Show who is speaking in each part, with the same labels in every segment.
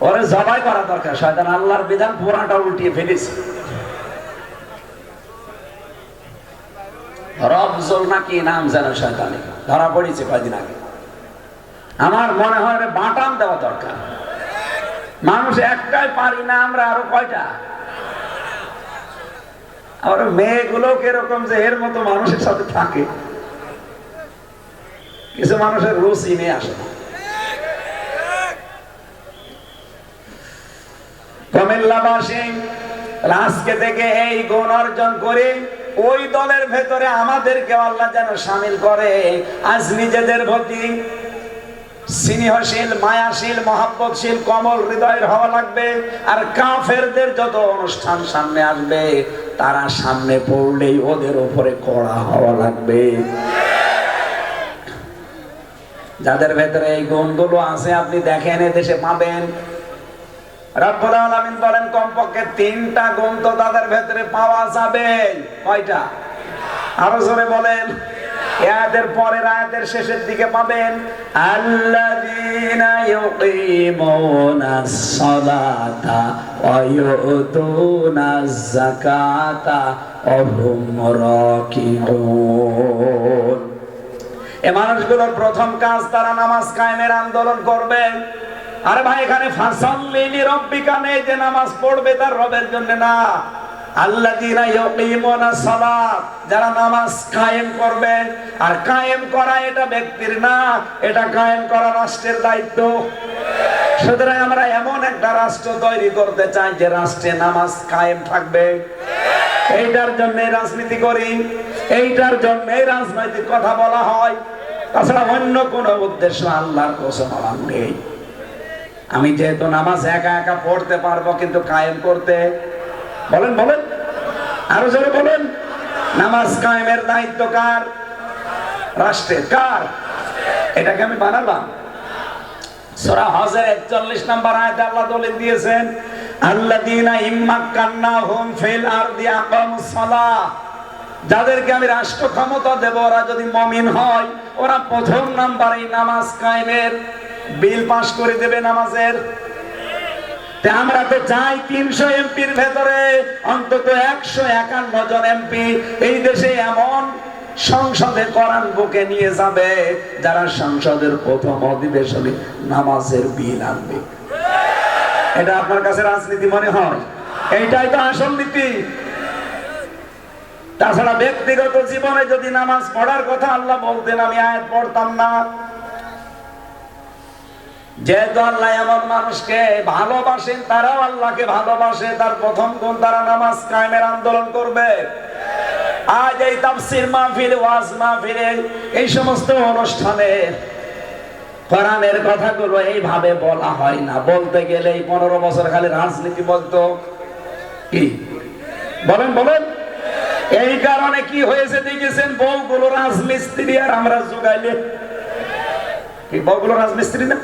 Speaker 1: ওরে জবাই করা দরকার, শয়তান আল্লাহর বিধান পুরাটা উল্টিয়ে ফেলেছে। নাকি নাম শয়তানি। ধরা পড়েছে কয়দিন আগে। আমার মনে হয় বাটাম দেওয়া দরকার। মানুষ একটাই পারি না আমরা আরও কয়টা? আর মেয়েগুলো কীরকম যে এর মতো মানুষের সাথে থাকে। কিছু মানুষের রুচি নিয়ে আসে। আজকে থেকে এই গুণ অর্জন করে ওই দলের ভেতরে আমাদেরকে আল্লাহ যেন সামিল করে। আজ নিজেদের স্নেহশীল, মায়াশীল, মহাব্বতশীল, কমল হৃদয়ের হওয়া লাগবে। আর কাফেরদের যত অনুষ্ঠান সামনে আসবে, তারা সামনে পড়লেই ওদের উপরে কড়া হওয়া লাগবে। যাদের ভেতরে এই গুণগুলো আছে, আপনি দেখেন এদেশে পাবেন। রব্বুল আলামিন বলেন, কমপক্ষে তিনটা গুণ তাদের ভেতরে পাওয়া যাবে। কয়টা? আরও জোরে বলেন। আয়াতের পরের আয়াতের শেষের দিকে পাবেন, আল্লাযীনা ইউকিমুনাস সালাতা ওয়া ইউতুনাজ যাকাতা ওয়া হুম এ মানুষগুলোর প্রথম কাজ তারা নামাজ কায়েমের আন্দোলন করবে। আরে ভাই, এখানে ফাসাল্লিলি রব্বিকা নেই যে নামাজ পড়বে তার রবের জন্য না। আল্লাযীনা ইউকিমুনা সালাত, যারা নামাজ কায়েম করবে। আর কায়েম করা এটা ব্যক্তির না, এটা কায়েম করা রাষ্ট্রের দায়িত্ব। সুতরাং আমরা এমন একটা রাষ্ট্র তৈরি করতে চাই যে রাষ্ট্রে নামাজ কায়েম থাকবে। এইটার জন্য রাজনীতি করি। এইটার জন্য রাজনৈতিক কথা বলা হয়। তাছাড়া অন্য কোন উদ্দেশ্য আল্লাহর কসম নেই। আমি যেহেতু নামাজ একা একা পড়তে পারব, কিন্তু কায়েম করতে বলেন বলেন। আরও জোরে বলেন। নামাজ কায়েমের দায়িত্ব কার? রাষ্ট্রের। কার? এটাকে আমি বানালাম। সূরা হজের 41 নম্বর আয়াতে আল্লাহ দলিল দিয়েছেন, আল্লাযীনা ইম্মাক্কান্নাহুম ফিল আরদি আকামুস সালাহ। যাদেরকে আমি রাষ্ট্র ক্ষমতা দেব, ওরা যদি মমিন হয়, ওরা প্রথম নাম্বারে নামাজ কায়েমের। বিল পাস করে দেবে নামাজের। আমরা তো চাই তিনশো এমপির ভেতরে, অন্তত একশো একান্ন জন এমপি। এই দেশে এমন সংসদে করান বুকে নিয়ে যাবে, যারা সংসদের প্রথম অধিবেশনে নামাজের বিল আনবে। এটা আপনার কাছে রাজনীতি মনে হয়? এইটাই তো আসল নীতি। তাছাড়া ব্যক্তিগত জীবনে যদি নামাজ পড়ার কথা আল্লাহ বলতেন, আমি আয়াত পড়তাম না। যেহেতু আল্লাহ এমন মানুষকে ভালোবাসেন, তারাও আল্লাহকে ভালোবাসে। তার প্রথম গুণ, তারা নামাজ কায়েমের আন্দোলন করবে। আজ এই তাফসির মাহফিল, ওয়াজ মাহফিলে, এই সমস্ত অনুষ্ঠানে কোরআনের কথাগুলো এইভাবে বলা হয় না। বলতে গেলে এই পনেরো বছর খালি রাজনীতি বলতো। কি? বলেন বলেন। এই কারণে কি হয়েছে দেখেছেন? বউগুলো রাজমিস্ত্রি আর আমরা যোগাইলে কি, বউগুলো রাজমিস্ত্রি না?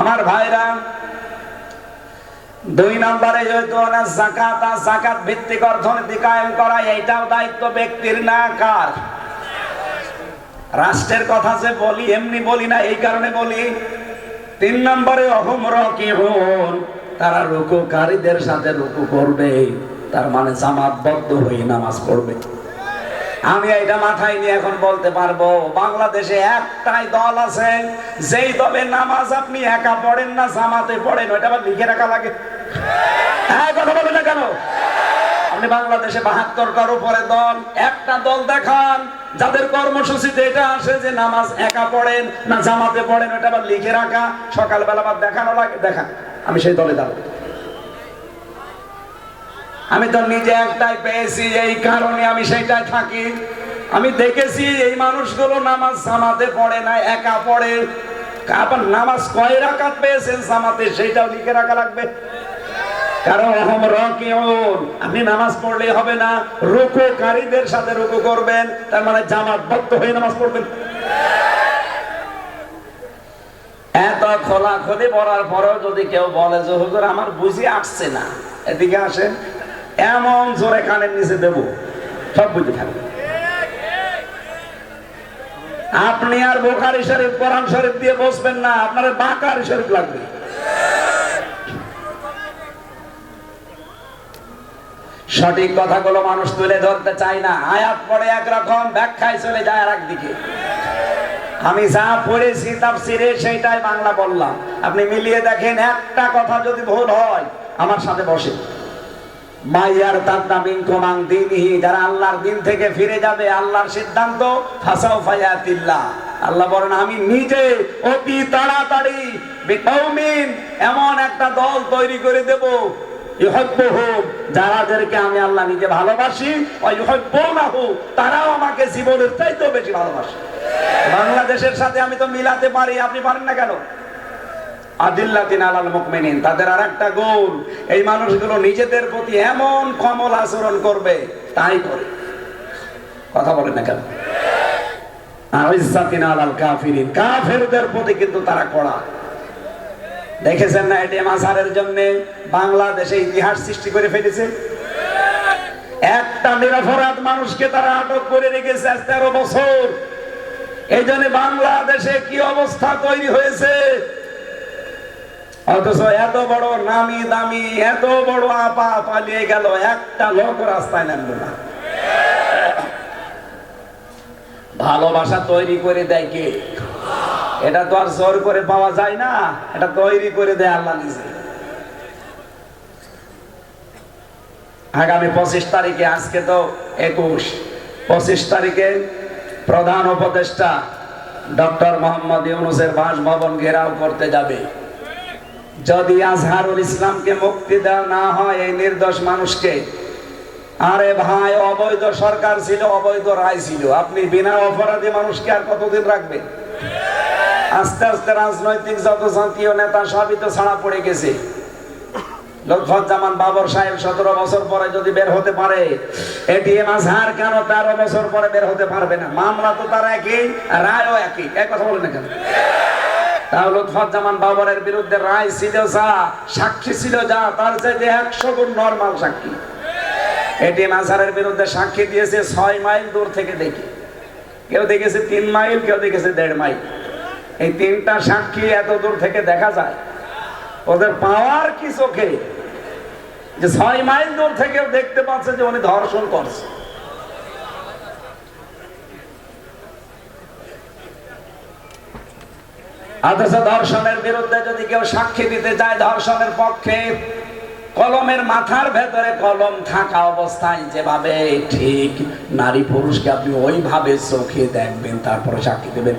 Speaker 1: আমার ভাইরা, দুই নম্বরে যেহেতু জাকাত জাকাত ভিত্তিক অর্থনীতি কায়েম করা এইটাও দায়িত্ব ব্যক্তির না কার? রাষ্ট্রের কথা যে বলি, এমনি বলি না, এই কারণে বলি, তিন নম্বরে অহম রকি হন, তারা রুকুকারীদের সাথে রুকু করবে, তার মানে জামাতবদ্ধ হয়ে নামাজ পড়বে। আমি এটা মাথায় নিয়ে এখন বলতে পারব, বাংলাদেশে একটাই দল আছে, যেই দলের নামাজ আপনি একা পড়েন না, জামাতে পড়েন, ওইটা আবার লিখে রাখা লাগে। হ্যাঁ কথা বলবেন না কেন? আপনি বাংলাদেশে বাহাত্তরটার উপরে দল, একটা দল দেখান যাদের কর্মসূচিতে এটা আসে যে নামাজ একা পড়েন, না জামাতে পড়েন, ওটা আবার লিখে রাখা, সকালবেলা আবার দেখানো লাগে, দেখা। আমি সেই দলে দাঁড়াবো। আমি তো নিজে একটাই পেয়েছি, এই কারণে আমি সেইটাই থাকি। আমি দেখেছি এই মানুষগুলো নামাজ জামাতে পড়ে না, একা পড়ে। আবার নামাজ কয় রাকাত পেয়েছেন জামাতে, সেইটাও লিখে রাখা লাগবে। আপনি নামাজ পড়লে হবে না। রুকুকারীদের সাথে রুকু করবেন, তার মানে হয়ে নামাজ পড়বেন। এত পরেও যদি কেউ বলে যে, হুজুর, আমার বুঝি আসছে না। এদিকে আসেন। এমন জোরে কানের নিচে দেব। সব বুঝে থাকবে আপনি আর বোখারি শরীফ, কোরআন শরীফ দিয়ে বসবেন না। আপনার বাকারি শরীফ লাগবে। সঠিক কথাগুলো মানুষ তুলে ধরতে চায় না। আয়াত পড়ে একরকম, ব্যাখ্যায় চলে যায় আর একদিকে আমি যা পড়েছি, তাফসিরে সেইটাই বাংলা বললাম। আপনি মিলিয়ে দেখেন, একটা কথা যদি ভুল হয়, আমার সাথে বসে। মাইয়ার তাদ্দা মিন কোমাং দিনহি, যারা আল্লাহর দিন থেকে ফিরে যাবে, আল্লাহর সিদ্ধান্ত ফাসাও ফায়াতিল্লাহ। আল্লাহ বলেন, আমি নিজে অতি তাড়াতাড়ি এমন একটা দল তৈরি করে দেব যারাদেরকে আমি আল্লাহ নিজে ভালোবাসি তারাও আমাকে জীবনের চাইতেও বেশি ভালোবাসে। বাংলাদেশের সাথে আমি তো মিলাতে পারি, আপনি পারেন না কেন? আদিল্লাতিন আলাল মুকমিনিন তাদের আর একটা গোল এই মানুষগুলো নিজেদের প্রতি এমন কমল আচরণ করবে, তাই করে। কথা বলেন না কেন? আলাল কাফিরিন, কাফেরদের প্রতি কিন্তু তারা কড়া। দেখেছেন না এটি মাঝারের জন্য বাংলাদেশে ইতিহাস সৃষ্টি করে ফেলেছে? একটা নিরপরাধ মানুষকে তারা আটক করে রেখেছে আজ তেরো বছর। এই জন্য বাংলাদেশে কি অবস্থা তৈরি হয়েছে? অথচ এত বড় নামি দামি, এত বড় আপা পালিয়ে গেল, একটা লোক রাস্তায় নামলো না। ভালোবাসা তৈরি করে দেয় কে? এটা তো আর জোর করে পাওয়া যায় না। এটা তৈরি করে দেয় আল্লাহ নিজে। আগামী পঁচিশ তারিখে, আজকে তো একুশ। পঁচিশ তারিখে প্রধান উপদেষ্টা ডক্টর মোহাম্মদ ইউনুসের বাসভবন ঘেরাও করতে যাবে। যদি আজহারুল ইসলামকে মুক্তি দেওয়া না হয়, এই নির্দোষ মানুষকে। আরে ভাই, অবৈধ সরকার ছিল, অবৈধ রায় ছিল। আপনি বিনা অপরাধী মানুষকে আর কতদিন রাখবেন? আস্তে আস্তে রাজনৈতিক যত জাতীয় নেতা সবই তো ছাড়া পড়ে গেছে। বাবর সাহেব সতেরো বছর পরে যদি বের হতে পারে তেরো বছর পরে বের হতে পারবে না? মামলা তো একই একই। এক কথা কেন? বিরুদ্ধে রায় ছিল সাক্ষী ছিল যা, তার চাইতে একশো গুণ নর্মাল সাক্ষী। এটিএম আজহারের বিরুদ্ধে সাক্ষী দিয়েছে ছয় মাইল দূর থেকে দেখে। কেউ দেখেছে তিন মাইল, কেউ দেখেছে দেড় মাইল। এই তিনটা সাক্ষী এত দূর থেকে দেখা যায়। ওদের পাওয়ার কি চোখে? যে ছয় মাইল দূর থেকে দেখতে পাচ্ছে যে উনি ধর্ষণ করছে। ধর্ষণের বিরুদ্ধে যদি কেউ সাক্ষী দিতে যায় ধর্ষণের পক্ষে, কলমের মাথার ভেতরে কলম থাকা অবস্থায় যেভাবে ঠিক নারী পুরুষকে আপনি ওইভাবে চোখে দেখবেন, তারপরে সাক্ষী দেবেন।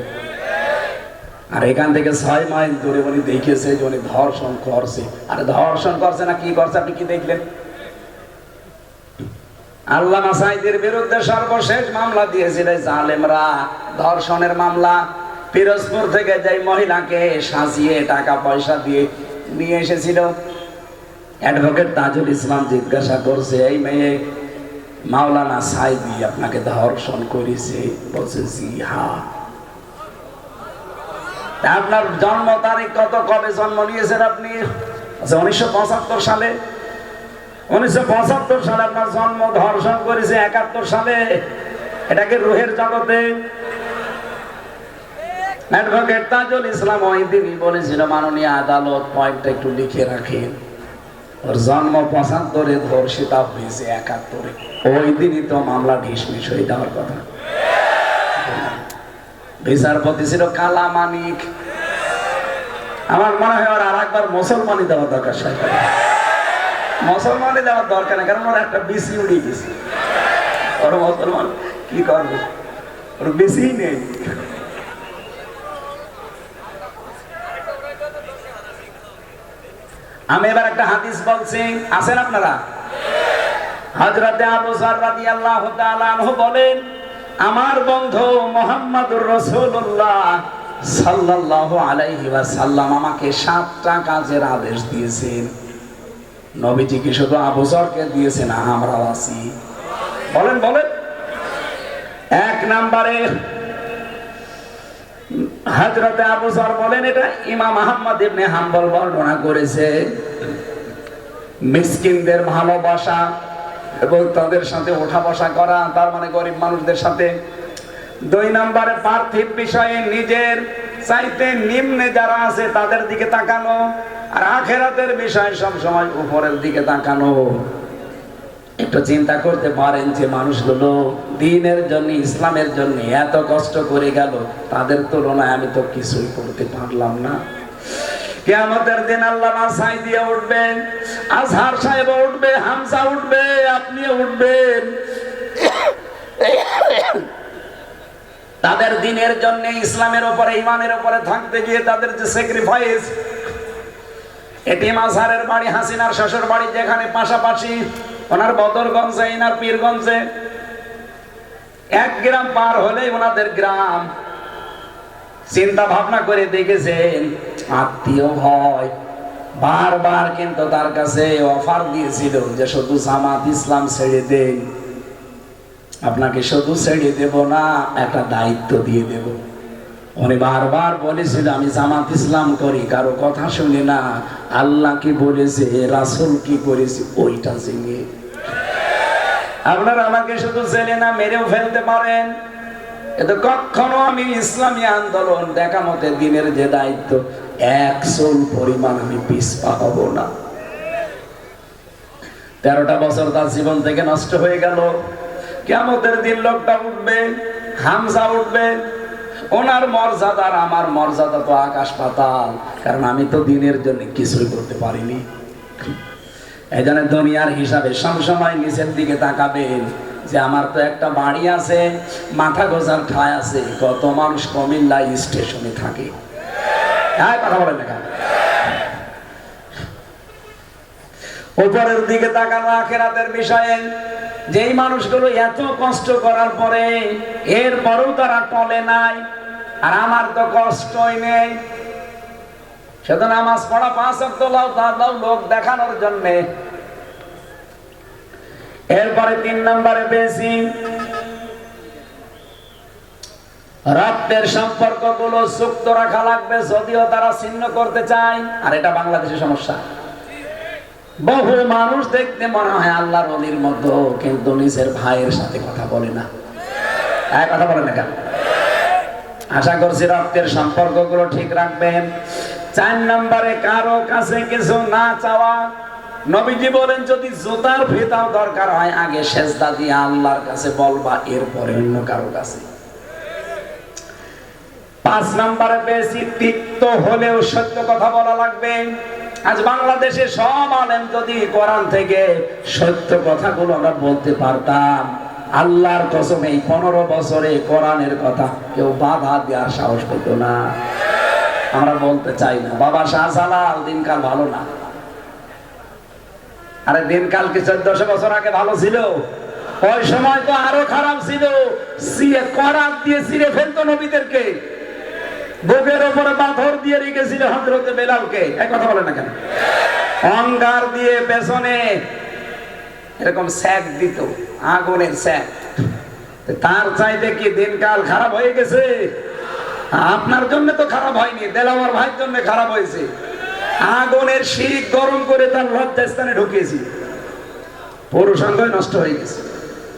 Speaker 1: আর এখান থেকে ছয় মাইল দূরে উনি দেখেছে যে উনি ধর্ষণ করছে। আর ধর্ষণ করছে না, কি করছে আপনি কি দেখলেন? আল্লাহ মাসাইদের বিরুদ্ধে সর্বশেষ মামলা দিয়েছিল জালেমরা। ধর্ষণের মামলা। পিরোজপুর থেকে মহিলাকে সাজিয়ে টাকা পয়সা দিয়ে নিয়ে এসেছিল। অ্যাডভোকেট তাজুল ইসলাম জিজ্ঞাসা করছে, এই মেয়ে মাওলানা সাইদি আপনাকে ধর্ষণ করেছে। বলছে, জি হা তা আপনার জন্ম তারিখ কত, কবে জন্ম নিয়েছেন আপনি? আচ্ছা উনিশশো পঁচাত্তর সালে। উনিশশো পঁচাত্তর সালে আপনার জন্ম ধর্ষণ করেছে একাত্তর সালে। এটাকে রুহের জগতে? অ্যাডভোকেট তাজুল ইসলাম বলেছিল, মাননীয় আদালত পয়েন্টটা একটু লিখে রাখেন। ওর জন্ম পঁচাত্তরে ধর্ষিতা হয়েছে একাত্তরে। ওই দিনই তো মামলা ঢিসমিস হয়ে যাওয়ার কথা। বিচারপতি ছিল কালা মানিক। আমার মনে হয় ওর আর একবার মুসলমানি দেওয়ার দরকার সরকার মুসলমানি দেওয়ার দরকার নেই, কারণ ওর একটা বেশি উড়ে গেছে। ওর মুসলমান কি করবে? ওর বেশি নেই। আমি এবার একটা হাদিস বলছি, আছেন আপনারা? হযরতে আবু যর রাদিয়াল্লাহু তাআলা আনহু বলেন আমার বন্ধু মোহাম্মদুর রসুল্লাহ সাল্লাল্লাহু আলাইহি ওয়াসাল্লাম আমাকে সাতটা কাজের আদেশ দিয়েছেন। নবীজি কি শুধু আবু যরকে দিয়েছেন? আমরাও আছি। বলেন বলেন। এক নম্বরে হযরতে আবু যর বলেন, এটা ইমাম আহমদ ইবনে হাম্বল বর্ণনা করেছে। মিসকিনদের ভালোবাসা এবং তাদের সাথে ওঠা বসা করা, তার মানে গরিব মানুষদের সাথে। দুই নম্বরে পার্থিব বিষয়ে নিজের চাইতে নিম্নে যারা আছে তাদের দিকে তাকানো, আর আখেরাতের বিষয় সব সময় উপরের দিকে তাকানো। একটু চিন্তা করতে পারেন যে মানুষগুলো দিনের জন্য, ইসলামের জন্য এত কষ্ট করে গেল, তাদের তুলনায় আমি তো কিছুই করতে পারলাম না। কেয়ামতের দিন আল্লাহ মাসাই দিয়ে উঠবেন, আজহার সাহেব উঠবে হামসা উঠবে আপনিও উঠবেন। তাদের দিনের জন্য ইসলামের উপরে ইমানের উপরে থাকতে গিয়ে তাদের যে স্যাক্রিফাইস এটি মাঝারের বাড়ি, হাসিনার শ্বশুর বাড়ি যেখানে পাশাপাশি, ওনার বদরগঞ্জে, ইনার পীরগঞ্জে, এক গ্রাম পার হলেই ওনাদের গ্রাম। চিন্তা ভাবনা করে দেখেছেন, আত্মীয় হয়। বারবার কিন্তু তার কাছে অফার দিয়েছিল যে শুধু জামাত ইসলাম ছেড়ে দেন। আপনাকে শুধু ছেড়ে দেব না, একটা দায়িত্ব দিয়ে দেব। উনি বারবার বলেছিল, আমি জামাত ইসলাম করি, কারও কথা শুনি না। আল্লাহ কি বলেছে, রাসুল কি করেছে, ওইটা জেনে। আপনারা আমাকে শুধু ছেলে না, মেরেও ফেলতে পারেন। কিন্তু কখনো আমি ইসলামী আন্দোলন দেখা মতে দিনের যে দায়িত্ব একশোল পরিমাণ আমি পিসপা হব না। তেরোটা বছর তার জীবন থেকে নষ্ট হয়ে গেল। কেমতের দিন লোকটা উঠবে, হামজা উঠবে, ওনার মর্যাদা আর আমার মর্যাদা তো আকাশ পাতাল, কারণ আমি তো দিনের জন্য কিছুই করতে পারিনি। এই জন্য দুনিয়ার হিসাবে সবসময় নিচের দিকে তাকাবেন। যে আমার তো একটা বাড়ি আছে, মাথা গোজার ঠায় আছে, কত মানুষ কমিল্লা স্টেশনে থাকে। হ্যাঁ কথা বলেন উপরের দিকে তাকানো আখেরাতের বিষয়ে, যেই মানুষগুলো এত কষ্ট করার পরে এর পরেও তারা টলে নাই, আর আমার তো কষ্টই নেই। শুধু নামাজ পড়া পাঁচ লোক দেখানোর জন্যে এরপরে তিন নম্বরে বেশি রক্তের সম্পর্কগুলো সুক্ত রাখা লাগবে যদিও তারা ছিন্ন করতে চায়, আর এটা বাংলাদেশের সমস্যা। বহু মানুষ দেখতে মনে হয় আল্লাহর অলির মতো, কিন্তু নিজের ভাইয়ের সাথে কথা বলে না। হ্যাঁ কথা বলে না আশা করছি রক্তের সম্পর্কগুলো ঠিক রাখবেন। চার নম্বরে কারও কাছে কিছু না চাওয়া নবীজি বলেন, যদি জুতার ফিতাও দরকার হয়, আগে সেজদা দিয়ে আল্লাহর কাছে বলবা, এরপরে অন্য কারও কাছে। পাঁচ নম্বরে বেশি তিক্ত হলেও সত্য কথা বলা লাগবে। আজ বাংলাদেশে সব আলেম যদি কোরআন থেকে সত্য কথাগুলো আমরা বলতে পারতাম, আল্লাহর কসম, এই পনেরো বছরে কোরআনের কথা কেউ বাধা দেওয়ার সাহস পেত না। আমরা বলতে চাই না, বাবা শাহজালাল, দিনকাল ভালো না। আরে দিনকাল কি চোদ্দশো বছর আগে ভালো ছিল। ওই সময় তো আরও খারাপ ছিল। করাত দিয়ে ফেলতো নবীদেরকে। বুকের পাথর দিয়ে রেখেছিল বেলালকে। এক কথা বলে না কেন? অঙ্গার দিয়ে পেছনে এরকম স্যাক দিত, আগুনের স্যাক। তার চাইতে কি দিনকাল খারাপ হয়ে গেছে? আপনার জন্য তো খারাপ হয়নি, দেলাওয়ার ভাইয়ের জন্য খারাপ হয়েছে। আগুনের শিখ গরম করে তার লজ্জাস্থানে ঢুকিয়েছি। পুরুষাঙ্গ নষ্ট হয়ে গেছে।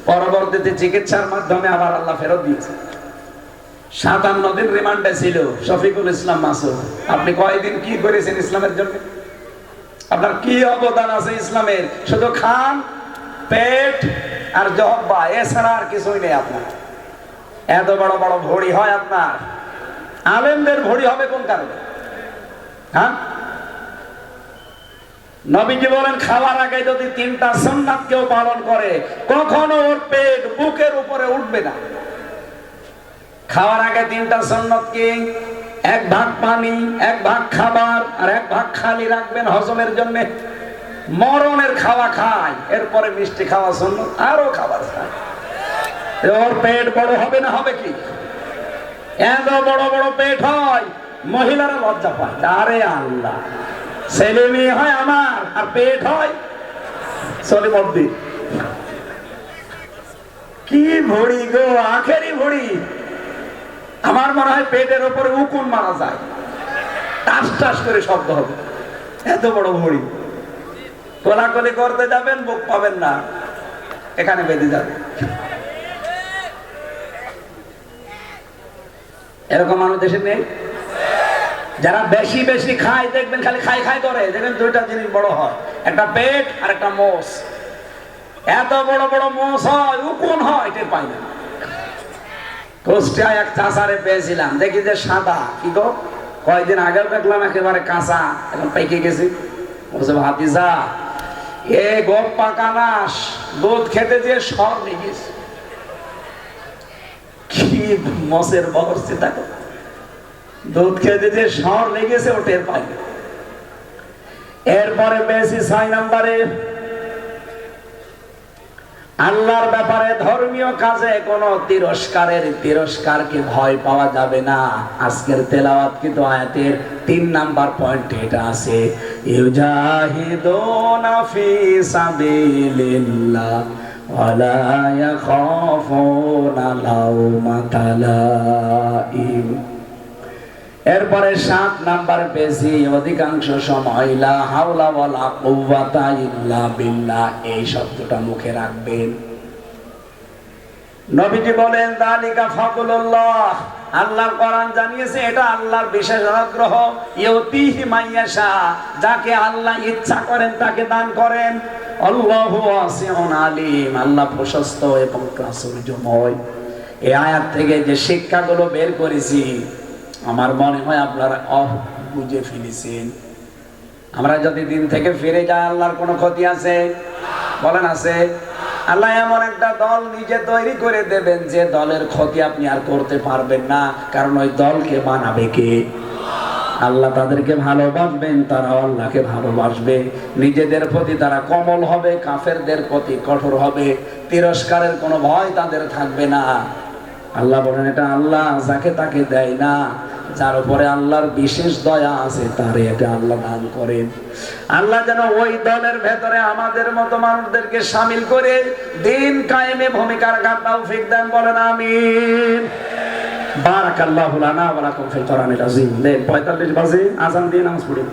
Speaker 1: পরবর্তীতে চিকিৎসার মাধ্যমে আবার আল্লাহ ফেরত দিয়েছে। সাতান্ন দিন রিমান্ডে ছিল, শফিকুল ইসলাম মাসুদ। আপনি কয়দিন কি করেছেন ইসলামের জন্য? আপনার কি অবদান আছে ইসলামের? শুধু খান, পেট আর জহব্বা, এছাড়া আর কিছুই নেই আপনার। এত বড় বড় ভড়ি হয় আপনার। আলেমদের ভড়ি হবে কোন কারণে? হ্যাঁ? নবীজি বলেন, খাওয়ার আগে যদি তিনটা সন্ন্যাত কেউ পালন করে, কখনো ওর পেট বুকের উপরে উঠবে না। খাওয়ার আগে তিনটা সন্ন্যত কি? এক ভাগ পানি, এক ভাগ খাবার, আর এক ভাগ খালি রাখবেন হজমের জন্য। মরণের খাওয়া খায়, এরপরে মিষ্টি খাওয়া সন্ন্যত আরও খাবার খায়। ওর পেট বড় হবে না হবে কি? এত বড় বড় পেট হয়, মহিলারা লজ্জা পায়। আরে আল্লাহ। ছেলে মেয়ে হয় আমার, আর পেট হয় সলিমদ্দি কি ভড়ি গো, আখেরি ভড়ি। আমার মনে হয় পেটের ওপরে উকুন মারা যায়। টাস টাস করে শব্দ হবে। এত বড় ভড়ি। কোলাকুলি করতে যাবেন, বুক পাবেন না। এখানে বেঁধে যাবে। এরকম মানুষ দেশে নেই? যারা বেশি বেশি খায়, দেখবেন খালি খাই খাই করে। দেখবেন দুইটা জিনিস বড় হয়। একটা পেট আর একটা মোষ। এত বড় বড় মোষ হয় উকুন হয়? এটা পাই না। কুষ্টিয়ায় এক চাষারে পেয়েছিলাম। দেখি যে সাদা। কি গো? কয়েকদিন আগেও দেখলাম একেবারে কাঁচা। এখন পেকে গেছি। বলছে, ভাতিজা, এ গোপ পাকানাস দুধ খেতে যে সব নিয়ে গেছে। কি মসের বহর চিন্তা কর। দুধ খেতে যে সর লেগেছে, ও টের এরপরে পেয়েছি ছয় নম্বরে। আল্লাহর ব্যাপারে ধর্মীয় কাজে কোনো তিরস্কারের, তিরস্কারকে ভয় পাওয়া যাবে না। আজকের তেলাওয়াত কিন্তু আয়াতের তিন নাম্বার পয়েন্ট এটা আছে। ইউজাহিদুনা ফি সাবিলিল্লাহ ওয়ালা ইয়াখাফুনা লাউমাতা লাইম এরপরে সাত নাম্বার পেয়েছি। অধিকাংশ সময় হাওলা ওয়ালা এই শব্দটা মুখে রাখবেন। নবীজি বলেন, দালিকা ফাদলুল্লাহ। আল্লাহর কোরআন জানিয়েছে, এটা আল্লাহর বিশেষ অনুগ্রহ ইউতিহি মাইয়াশা যাকে আল্লাহ ইচ্ছা করেন তাকে দান করেন। আল্লাহু ওয়াসিউন আলিম, আল্লাহ প্রশস্ত এবং প্রাচুর্যময় এই আয়াত থেকে যে শিক্ষাগুলো বের করেছি আমার মনে হয় আপনারা অহ বুঝে ফেলেছেন। আমরা যদি দিন থেকে ফিরে যাই, আল্লাহর কোনো ক্ষতি আছে? বলেন আছে। আল্লাহ এমন একটা দল নিজে তৈরি করে দেবেন, যে দলের ক্ষতি আপনি আর করতে পারবেন না। কারণ ওই দলকে বানাবে কে? আল্লাহ তাদেরকে ভালোবাসবেন, তারা আল্লাহকে ভালোবাসবে। নিজেদের প্রতি তারা কমল হবে, কাফেরদের প্রতি কঠোর হবে। তিরস্কারের কোনো ভয় তাদের থাকবে না। আল্লাহ বলেন, এটা আল্লাহ যাকে তাকে দেয় না, যার উপরে আল্লাহর বিশেষ দয়া আছে, তারে এটা আল্লাহ দান করেন। আল্লাহ যেন ওই দলের ভেতরে আমাদের মতো মানুষদেরকে সামিল করে দিন কায়েমে ভূমিকার গাদ্দাও ফিক দেন, বলেন আমিন। বারাকাল্লাহু লানা ওয়া লাকুম ফিল কোরআনিল আযীম। দেন 45 বাজে, আজান দিয়ে নামাজ পড়ি।